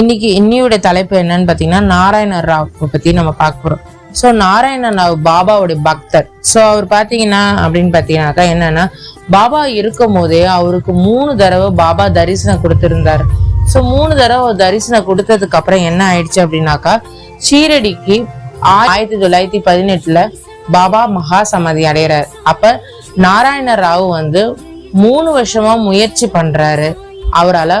இன்னைக்கு இன்னியோட தலைப்பு என்னன்னு பார்த்தீங்கன்னா நாராயண ராவ் பத்தி நம்ம பார்க்க போறோம். ஸோ நாராயண ராவ் பாபாவுடைய பக்தர். ஸோ அவர் பார்த்தீங்கன்னா அப்படின்னு பார்த்தீங்கன்னாக்கா என்னன்னா பாபா இருக்கும் போதே அவருக்கு மூணு தடவை பாபா தரிசனம் கொடுத்திருந்தாரு. ஸோ மூணு தடவை தரிசனம் கொடுத்ததுக்கு அப்புறம் என்ன ஆயிடுச்சு அப்படின்னாக்கா சீரடிக்கு ஆயிரத்தி தொள்ளாயிரத்தி பதினெட்டுல பாபா மகா சமாதி அடைகிறார் அப்ப நாராயண ராவ் வந்து மூணு வருஷமா முயற்சி பண்றாரு. அவரால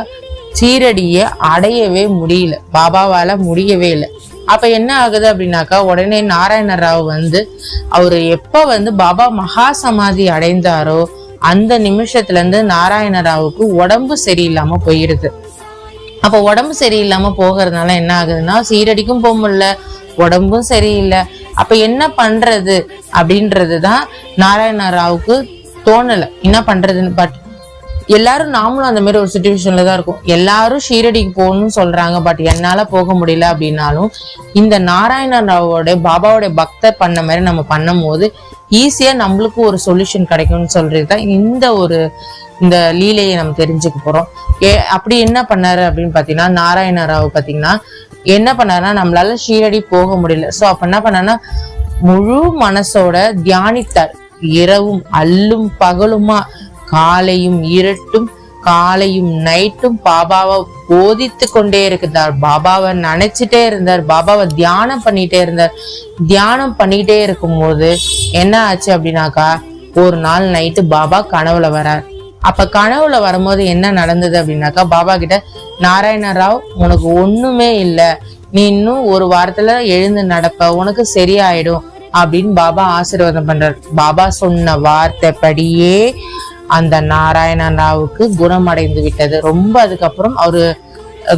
சீரடிய அடையவே முடியல. பாபாவால முடியவே இல்லை. அப்ப என்ன ஆகுது அப்படின்னாக்கா உடனே நாராயண ராவ் வந்து அவரு எப்ப வந்து பாபா மகா சமாதி அடைந்தாரோ அந்த நிமிஷத்துல இருந்து நாராயண ராவுக்கு உடம்பு சரியில்லாம போயிருது. அப்ப உடம்பு சரியில்லாம போகிறதுனால என்ன ஆகுதுன்னா சீரடிக்கும் போக முடியல உடம்பும் சரியில்லை. அப்ப என்ன பண்றது அப்படின்றது தான் நாராயண ராவுக்கு தோணல. என்ன பண்றதுன்னு பட் எல்லாரும் நாமளும் அந்த மாதிரி ஒரு சுச்சுவேஷன்ல தான் இருக்கும். எல்லாரும் ஷீரடிக்கு போகணும்னு சொல்றாங்க பட் என்னால போக முடியல அப்படின்னாலும் இந்த நாராயண ராவோட பாபாவோட பக்தர் பண்ண மாதிரி நம்ம பண்ணும் போது ஈஸியா நம்மளுக்கு ஒரு சொல்யூஷன் கிடைக்கும்னு சொல்றது தான் இந்த ஒரு இந்த லீலையை நம்ம தெரிஞ்சுக்க போறோம். ஏ அப்படி என்ன பண்ணாரு அப்படின்னு பாத்தீங்கன்னா நாராயண ராவ் பாத்தீங்கன்னா என்ன பண்ணாருன்னா நம்மளால ஷீரடி போக முடியல. சோ அப்ப என்ன பண்ணாருன்னா முழு மனசோட தியானித்தார். இரவும் அல்லும் பகலுமா காலையும் இருட்டும் காலையும் நைட்டும் பாபாவை போதித்து கொண்டே இருக்கிறார் பாபாவை நினைச்சிட்டே இருந்தார். பாபாவை தியானம் பண்ணிட்டே இருந்தார். தியானம் பண்ணிட்டே இருக்கும்போது என்ன ஆச்சு அப்படின்னாக்கா ஒரு நாள் நைட்டு பாபா கனவுல வரார். அப்ப கனவுல வரும்போது என்ன நடந்தது அப்படின்னாக்கா பாபா கிட்ட நாராயண ராவ் உனக்கு ஒண்ணுமே இல்ல. நீ இன்னும் ஒரு வாரத்துல எழுந்து நடப்ப. உனக்கு சரியாயிடும். அப்படின்னு பாபா ஆசீர்வாதம் பண்றார். பாபா சொன்ன வார்த்தைப்படியே அந்த நாராயண ராவுக்கு குணமடைந்து விட்டது. ரொம்ப அதுக்கப்புறம் அவரு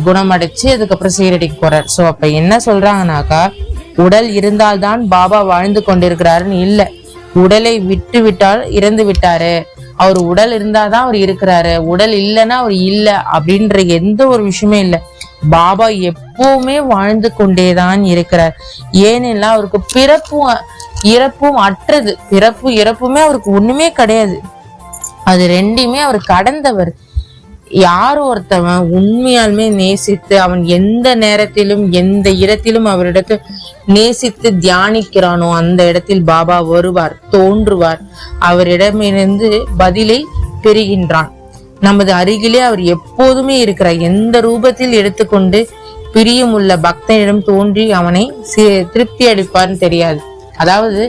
குணமடைச்சு அதுக்கப்புறம் சீரடிக்கு போறார். ஸோ அப்ப என்ன சொல்றாங்கனாக்கா உடல் இருந்தால்தான் பாபா வாழ்ந்து கொண்டிருக்கிறாருன்னு இல்லை. உடலை விட்டு விட்டால் இறந்து விட்டாரு. அவர் உடல் இருந்தாதான் அவர் இருக்கிறாரு. உடல் இல்லைன்னா அவர் இல்லை அப்படின்ற எந்த ஒரு விஷயமே இல்லை. பாபா எப்பவுமே வாழ்ந்து கொண்டேதான் இருக்கிறார். ஏனெல்லாம் அவருக்கு பிறப்பும் இறப்பும் அற்றது. பிறப்பு இறப்புமே அவருக்கு ஒண்ணுமே கிடையாது. அது ரெண்டையுமே அவர் கடந்தவர். யார் ஒருத்தவன் உண்மையாலுமே நேசித்து அவன் எந்த நேரத்திலும் எந்த இடத்திலும் அவரிடத்து நேசித்து தியானிக்கிறானோ அந்த இடத்தில் பாபா வருவார் தோன்றுவார். அவரிடமிருந்து பதிலை பெறுகின்றான். நமது அருகிலே அவர் எப்போதுமே இருக்கிறார். எந்த ரூபத்தில் எடுத்துக்கொண்டு பிரியமுள்ள பக்தனிடம் தோன்றி அவனை திருப்தி அளிப்பார்னு தெரியாது. அதாவது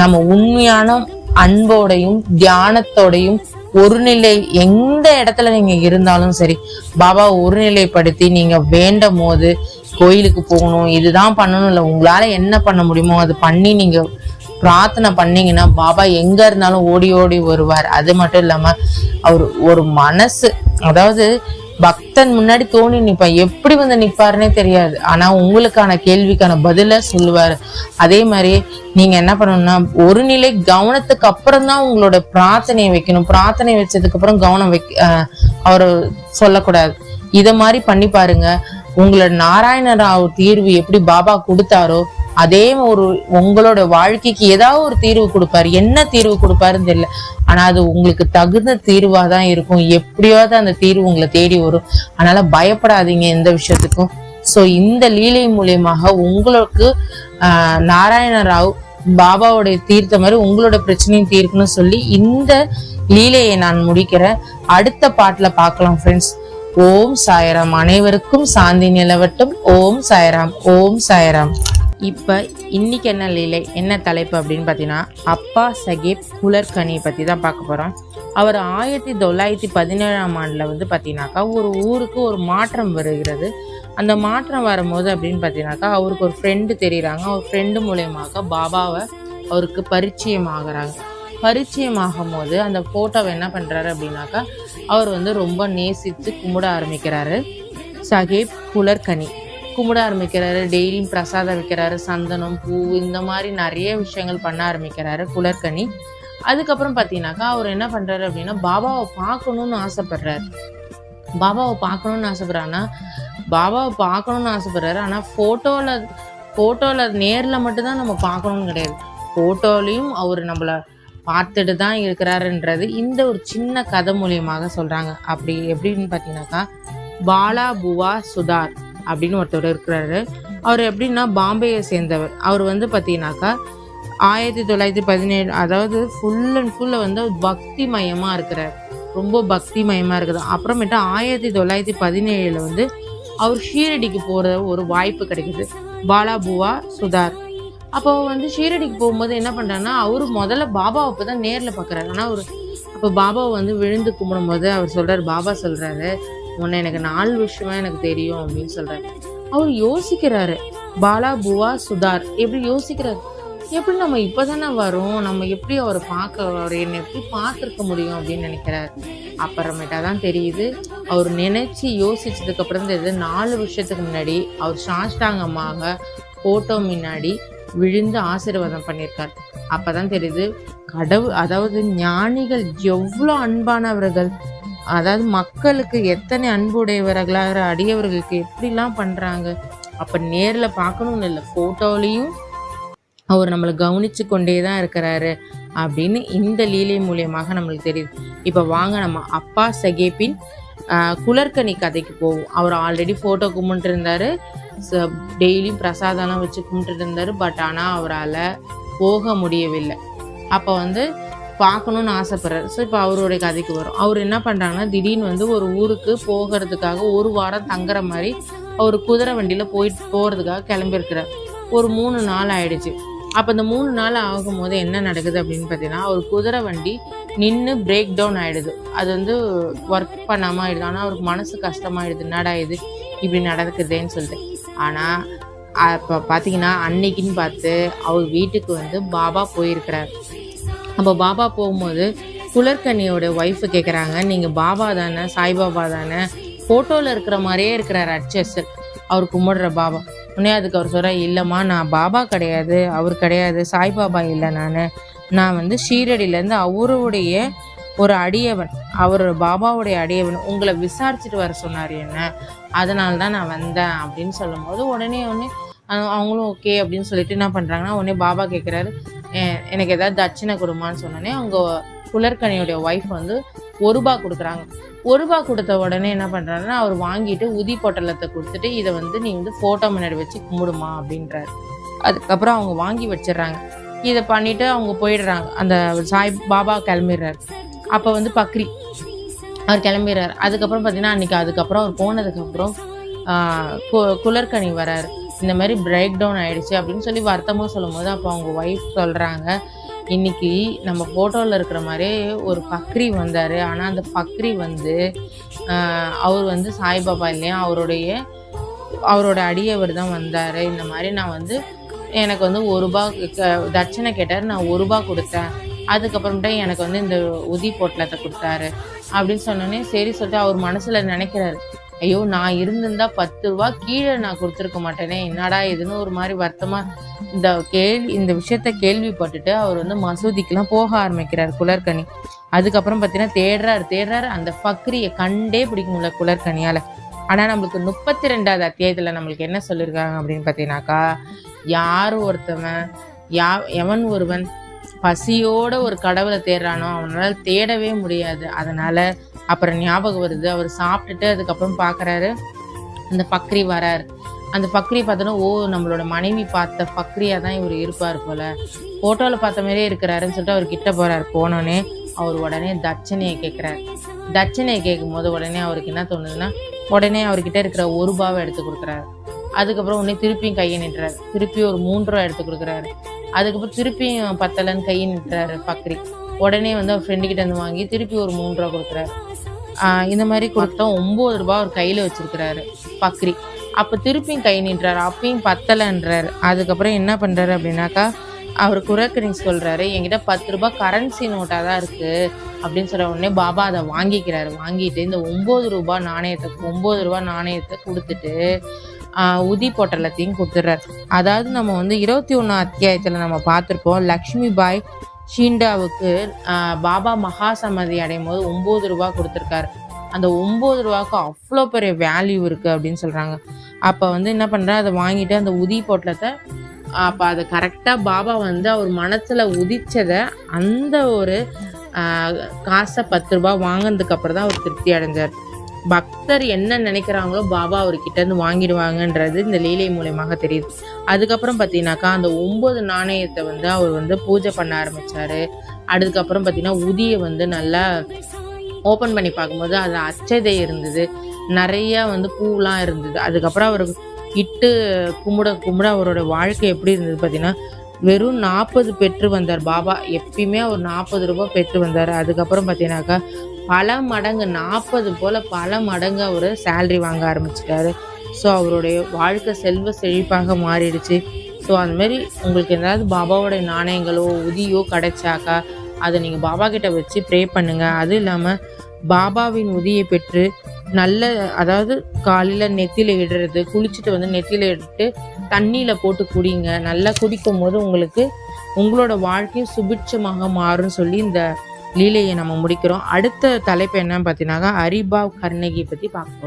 நம்ம உண்மையான அன்போடையும் தியானத்தோடையும் ஒருநிலை எந்த இடத்துல நீங்க இருந்தாலும் சரி பாபா ஒருநிலைப்படுத்தி நீங்க வேண்டும் போது கோயிலுக்கு போகணும் இதுதான் பண்ணணும் இல்லை உங்களால என்ன பண்ண முடியுமோ அது பண்ணி நீங்க பிரார்த்தனை பண்ணீங்கன்னா பாபா எங்க இருந்தாலும் ஓடி ஓடி வருவார். அது மட்டும் இல்லாம அவர் ஒரு மனசு அதாவது பக்தன் முன்னாடி தோணி நிற்பான் எப்படி வந்து நிற்பாருன்னே தெரியாது. ஆனால் உங்களுக்கான கேள்விக்கான பதிலை சொல்லுவார். அதே மாதிரி நீங்கள் என்ன பண்ணணும்னா ஒரு நிலை கவனத்துக்கு அப்புறம் தான் உங்களோட பிரார்த்தனையை வைக்கணும். பிரார்த்தனை வச்சதுக்கு அப்புறம் கவனம் வைக்க அவர் சொல்லக்கூடாது. இதை மாதிரி பண்ணி பாருங்க. உங்களோட நாராயண ராவ் தீர்வு எப்படி பாபா கொடுத்தாரோ அதே ஒரு உங்களோட வாழ்க்கைக்கு ஏதாவது ஒரு தீர்வு கொடுப்பாரு. என்ன தீர்வு கொடுப்பாருன்னு தெரியல. ஆனா அது உங்களுக்கு தகுந்த தீர்வா தான் இருக்கும். எப்படியாவது அந்த தீர்வு உங்களை தேடி வரும். அதனால பயப்படாதீங்க எந்த விஷயத்துக்கும். சோ இந்த லீலை மூலியமாக உங்களுக்கு ஆஹ், நாராயண ராவ் பாபாவுடைய தீர்த்த மாதிரி உங்களோட பிரச்சனையும் தீர்க்கணும்னு சொல்லி இந்த லீலையை நான் முடிக்கிறேன். அடுத்த பாட்டுல பார்க்கலாம் ஃப்ரெண்ட்ஸ் ஓம் சாயராம். அனைவருக்கும் சாந்தி நிலவட்டும். ஓம் சாயராம். ஓம் சாயராம். இப்போ இன்றைக்கி என்ன லீலை என்ன தலைப்பு அப்படின்னு பார்த்தீங்கன்னா அப்பா சகேப் குலர்கனி பற்றி தான் பார்க்க போகிறோம் அவர் ஆயிரத்தி தொள்ளாயிரத்தி பதினேழாம் ஆண்டில் வந்து பார்த்தீங்கன்னாக்கா ஒரு ஊருக்கு ஒரு மாற்றம் வருகிறது. அந்த மாற்றம் வரும்போது அப்படின்னு பார்த்தீங்கன்னாக்கா அவருக்கு ஒரு ஃப்ரெண்டு தெரிகிறாங்க அவர் ஃப்ரெண்டு மூலயமாக பாபாவை அவருக்கு பரிச்சயம் ஆகுறாங்க. பரிச்சயமாகும் போது அந்த ஃபோட்டோவை என்ன பண்ணுறாரு அப்படின்னாக்கா அவர் வந்து ரொம்ப நேசித்து கும்பிட ஆரம்பிக்கிறாரு. சகேப் குலர்கனி. கும்பிட ஆரம்பிக்கிறாரு டெய்லியும் பிரசாதம் வைக்கிறாரு சந்தனம் பூ இந்த மாதிரி நிறைய விஷயங்கள் பண்ண ஆரம்பிக்கிறாரு குலர்கனி. அதுக்கப்புறம் பார்த்தீங்கன்னாக்கா அவர் என்ன பண்றாரு அப்படின்னா பாபாவை பார்க்கணும்னு ஆசைப்படுறாரு. பாபாவை பார்க்கணும்னு ஆசைப்படுறாருன்னா பாபாவை பார்க்கணும்னு ஆசைப்படுறாரு. ஆனால் ஃபோட்டோவில் ஃபோட்டோவில் நேரில் மட்டும்தான் நம்ம பார்க்கணும்னு கிடையாது. ஃபோட்டோலையும் அவர் நம்மளை பார்த்துட்டு தான் இருக்கிறாருன்றது இந்த ஒரு சின்ன கதை மூலியமாக சொல்கிறாங்க அப்படி எப்படின்னு பார்த்தீங்கன்னாக்கா பாலா புவா சுதார். அப்படின்னு ஒருத்தர் இருக்கிறாரு. அவர் எப்படின்னா பாம்பேயை சேர்ந்தவர். அவர் வந்து பார்த்தீங்கன்னாக்கா ஆயிரத்தி தொள்ளாயிரத்தி பதினேழு அதாவது ஃபுல் அண்ட் ஃபுல்லாக வந்து பக்தி மயமாக இருக்கிறார். ரொம்ப பக்தி மயமாக இருக்குது. அப்புறமேட்டு ஆயிரத்தி தொள்ளாயிரத்தி பதினேழில் வந்து அவர் ஷீரடிக்கு போகிற ஒரு வாய்ப்பு கிடைக்குது. பாலாபுவா சுதார். அப்போ வந்து ஷீரடிக்கு போகும்போது என்ன பண்ணுறாருன்னா அவர் முதல்ல பாபாவை இப்போ தான் நேரில் பார்க்குறாரு ஆனால் அவர் அப்போ பாபாவை வந்து விழுந்து கும்பிடும்போது அவர் சொல்கிறார் பாபா சொல்கிறாரு உன்னை எனக்கு நாலு விஷயமா எனக்கு தெரியும் அப்படின்னு சொல்கிறாரு அவர் யோசிக்கிறாரு. பாலா புவா சுதார் எப்படி யோசிக்கிறாரு? எப்படி நம்ம இப்போதானே வரோம்? நம்ம எப்படி அவரை பார்க்க அவர் என்னை எப்படி பார்த்துருக்க முடியும் அப்படின்னு நினைக்கிறாரு. அப்புறமேட்டா தான் தெரியுது அவர் நினைச்சு யோசிச்சதுக்கு அப்புறம் தெரியுது நாலு வருஷத்துக்கு முன்னாடி அவர் சாஷ்டாங்கமாக போட்டோ முன்னாடி விழுந்து ஆசீர்வாதம் பண்ணியிருக்கார். அப்பதான் தெரியுது கடவுள் அதாவது ஞானிகள் எவ்வளோ அன்பானவர்கள். அதாவது மக்களுக்கு எத்தனை அன்புடையவர்களாக அடியவர்களுக்கு எப்படிலாம் பண்ணுறாங்க அப்போ நேரில் பார்க்கணும்னு இல்லை ஃபோட்டோலையும் அவர் நம்மளை கவனிச்சு கொண்டே தான் இருக்கிறாரு அப்படின்னு இந்த லீலை மூலியமாக நம்மளுக்கு தெரியுது. இப்போ வாங்க நம்ம அப்பா சகேப்பின் குளர்கனி கதைக்கு போவோம். அவர் ஆல்ரெடி ஃபோட்டோ கும்பிட்டு இருந்தாரு டெய்லியும் பிரசாதம்லாம் வச்சு கும்பிட்டு இருந்தார் பட் ஆனால் அவரால் போக முடியவில்லை. அப்போ வந்து பார்க்கணுன்னு ஆசைப்படுறாரு. ஸோ இப்போ அவருடைய கதைக்கு வரும். அவர் என்ன பண்ணுறாங்கன்னா திடீர்னு வந்து ஒரு ஊருக்கு போகிறதுக்காக ஒரு வாரம் தங்குற மாதிரி அவர் குதிரை வண்டியில் போயிட்டு போகிறதுக்காக கிளம்பியிருக்கிறார். ஒரு மூணு நாள் ஆயிடுச்சு. அப்போ இந்த மூணு நாள் ஆகும்போது என்ன நடக்குது அப்படின்னு பார்த்தீங்கன்னா ஒரு குதிரை வண்டி நின்று பிரேக் டவுன் ஆகிடுது அது வந்து ஒர்க் பண்ணாமல் ஆகிடுது ஆனால் அவருக்கு மனசு கஷ்டமாயிடுது. என்னடா இது? இப்படி நடக்குதுன்னு சொல்லிட்டு. ஆனால் அப்போ பார்த்தீங்கன்னா அன்னைக்குன்னு பார்த்து அவர் வீட்டுக்கு வந்து பாபா போயிருக்கிறார். அப்போ பாபா போகும்போது குலர்கனியோட ஒய்ஃபு கேட்குறாங்க நீங்கள் பாபா தானே சாய்பாபா தானே ஃபோட்டோவில் இருக்கிற மாதிரியே இருக்கிறார் அச்சஸர் அவர் கும்பிடுற பாபா. உடனே அதுக்கு அவர் சொல்கிறார் இல்லைம்மா நான் பாபா கிடையாது அவர் கிடையாது சாய்பாபா இல்லை நான். நான் வந்து ஷீரடியிலேருந்து அவருடைய ஒரு அடியவன் அவர் பாபாவுடைய அடியவன். உங்களை விசாரிச்சுட்டு வர சொன்னார் என்ன? அதனால தான் நான் வந்தேன் அப்படின்னு சொல்லும்போது உடனே உடனே அவங்களும் ஓகே அப்படின்னு சொல்லிட்டு என்ன பண்ணுறாங்கன்னா உடனே பாபா கேட்குறாரு எனக்கு ஏதாவது தட்சிணை கொடுமான்னு சொன்னோன்னே அவங்க குளர்கனியுடைய ஒய்ஃப் வந்து ஒரு ரூபா கொடுக்குறாங்க. ஒரு ரூபா கொடுத்த உடனே என்ன பண்ணுறாருன்னா அவர் வாங்கிட்டு உதி பொட்டலத்தை கொடுத்துட்டு இதை வந்து நீ வந்து ஃபோட்டோ முன்னாடி வச்சு கும்பிடுமா அப்படின்றாரு. அதுக்கப்புறம் அவங்க வாங்கி வச்சிடுறாங்க. இதை பண்ணிட்டு அவங்க போயிடுறாங்க. அந்த சாய் பாபா கிளம்பிடுறாரு. அப்போ வந்து பக்ரி அவர் கிளம்பிடுறாரு. அதுக்கப்புறம் பார்த்தீங்கன்னா அன்னைக்கு அதுக்கப்புறம் அவர் போனதுக்கப்புறம் குலர்கனி வராரு. இந்த மாதிரி பிரேக் டவுன் ஆயிடுச்சு அப்படின்னு சொல்லி வருத்தமாக சொல்லும்போது அப்போ அவங்க ஒய்ஃப் சொல்கிறாங்க இன்னைக்கு நம்ம ஃபோட்டோவில் இருக்கிற மாதிரியே ஒரு பக்ரி வந்தார். ஆனால் அந்த பக்ரி வந்து அவர் வந்து சாய்பாபா இல்லையா? அவருடைய அவரோட அடியவர் தான் வந்தார். இந்த மாதிரி நான் வந்து எனக்கு வந்து ஒரு ரூபா க- தட்சணை கேட்டார். நான் ஒரு ரூபா கொடுத்தேன். அதுக்கப்புறமேட்டு எனக்கு வந்து இந்த உதி பொட்டலத்தை கொடுத்தாரு. அப்படின்னு சொன்னோன்னே சரி சொல்லிட்டு அவர் மனசில் நினைக்கிறாரு. ஐயோ நான் இருந்திருந்தா பத்து ரூபா கீழே நான் கொடுத்துருக்க மாட்டேனே. என்னடா இதுன்னு ஒரு மாதிரி வருத்தமா இந்த கேள்வி இந்த விஷயத்த கேள்விப்பட்டுட்டு அவர் வந்து மசூதிக்கெல்லாம் போக ஆரம்பிக்கிறார் குளர்கனி அதுக்கப்புறம் பார்த்தீங்கன்னா தேடுறாரு தேடுறாரு. அந்த பக்ரியை கண்டே பிடிக்க முடியல குலர்கனியால. ஆனா நம்மளுக்கு முப்பத்தி ரெண்டாவது அத்தியாயத்துல நம்மளுக்கு என்ன சொல்லியிருக்காங்க அப்படின்னு பார்த்தீங்கன்னாக்கா யார் ஒருத்தவன் யா எவன் ஒருவன் பசியோட ஒரு கடவுளை தேடுறானோ அவனால தேடவே முடியாது. அதனால அப்புறம் ஞாபகம் வருது. அவர் சாப்பிட்டுட்டு அதுக்கப்புறம் பார்க்குறாரு அந்த பக்ரி வரார். அந்த பக்ரி பார்த்தோன்னா ஓ நம்மளோட மனைவி பார்த்த பக்ரியாக தான் இவர் இருப்பார் போல. ஃபோட்டோவில் பார்த்த மாதிரியே இருக்கிறாருன்னு சொல்லிட்டு அவர் கிட்ட போகிறார் போனோடனே அவர் உடனே தட்சணையை கேட்குறாரு தட்சணையை கேட்கும் போது உடனே அவருக்கு என்ன தோணுதுன்னா உடனே அவர்கிட்ட இருக்கிற ஒரு ரூபாவை எடுத்து கொடுக்குறாரு. அதுக்கப்புறம் உடனே திருப்பியும் கையை நிட்டுறாரு. திருப்பி ஒரு மூன்று ரூபா எடுத்து கொடுக்குறாரு. அதுக்கப்புறம் திருப்பியும் பத்தலன்னு கையை நிட்டுறாரு பக்ரி. உடனே வந்து அவர் ஃப்ரெண்டு வந்து வாங்கி திருப்பி ஒரு மூன்று ரூபா கொடுக்குறாரு. இந்த மாதிரி கொடுத்தா ஒன்பது ரூபாய் அவர் கையில வச்சிருக்கிறாரு பக்ரி. அப்ப திருப்பியும் கை நின்றாரு அப்பயும் பத்தலைன்றாரு. அதுக்கப்புறம் என்ன பண்றாரு அப்படின்னாக்கா அவர் குரக்கரிங் சொல்றாரு என்கிட்ட பத்து ரூபாய் கரன்சி நோட்டா தான் இருக்கு அப்படின்னு சொல்ற உடனே பாபா அதை வாங்கிக்கிறாரு. வாங்கிட்டு இந்த ஒன்பது ரூபாய் நாணயத்தை ஒன்பது ரூபாய் நாணயத்தை கொடுத்துட்டு உதி பொட்டலத்தையும் கொடுத்துட்றாரு. அதாவது நம்ம வந்து இருபத்தி ஒன்று அத்தியாயத்துல நம்ம பார்த்துருப்போம் லக்ஷ்மி பாய் ஷீண்டாவுக்கு பாபா மகா சமாதி அடையும் போது ஒம்பது ரூபாய் கொடுத்துருக்காரு. அந்த ஒம்பது ரூபாவுக்கு அவ்வளோ பெரிய வேல்யூ இருக்குது அப்படின்னு சொல்கிறாங்க அப்போ வந்து என்ன பண்ணுறா அதை வாங்கிட்டு அந்த உதி பொட்டலத்தை அப்போ அதை கரெக்டாக பாபா வந்து அவர் மனசில் உதிச்சதை அந்த ஒரு காசை பத்து ரூபா வாங்கினதுக்கப்புறம் தான் அவர் திருப்தி அடைஞ்சார். பக்தர் என்ன நினைக்கிறாங்களோ பாபா அவர்கிட்ட இருந்து வாங்கிடுவாங்கன்றது இந்த லீலை மூலயமாக தெரியுது. அதுக்கப்புறம் பார்த்தீங்கன்னாக்கா அந்த ஒம்பது நாணயத்தை வந்து அவர் வந்து பூஜை பண்ண ஆரம்பிச்சாரு. அதுக்கப்புறம் பார்த்தீங்கன்னா உதியை வந்து நல்லா ஓப்பன் பண்ணி பார்க்கும்போது அது அச்சதை இருந்தது. நிறைய வந்து பூலாம் இருந்தது. அதுக்கப்புறம் அவர் இட்டு கும்பிட கும்பிட அவரோட வாழ்க்கை எப்படி இருந்தது பார்த்தீங்கன்னா வெறும் நாற்பது பெற்று வந்தார் பாபா. எப்பயுமே அவர் நாற்பது ரூபாய் பெற்று வந்தார். அதுக்கப்புறம் பார்த்தீங்கன்னாக்கா பல மடங்கு நாற்பது போல் பல மடங்கு அவர் சேல்ரி வாங்க ஆரம்பிச்சிட்டாரு. ஸோ அவருடைய வாழ்க்கை செல்வ செழிப்பாக மாறிடுச்சு. ஸோ அந்தமாரி உங்களுக்கு ஏதாவது பாபாவோடைய நாணயங்களோ உதியோ கிடைச்சாக்கா அதை நீங்கள் பாபா கிட்ட வச்சு ப்ரே பண்ணுங்க. அது இல்லாமல் பாபாவின் உதியை பெற்று நல்ல அதாவது காலையில் நெத்தியில் இடுறது குளிச்சுட்டு வந்து நெத்தியில் இட்டு தண்ணியில் போட்டு குடிங்க. நல்லா குடிக்கும் போது உங்களுக்கு உங்களோட வாழ்க்கையும் சுபிட்சமாக மாறும்னு சொல்லி இந்த லீலையை நம்ம முடிக்கிறோம். அடுத்த தலைப்பு என்னன்னு பார்த்தீங்கன்னாக்கா அரிபாவ் கர்ணகி பற்றி பார்க்க போகிறோம்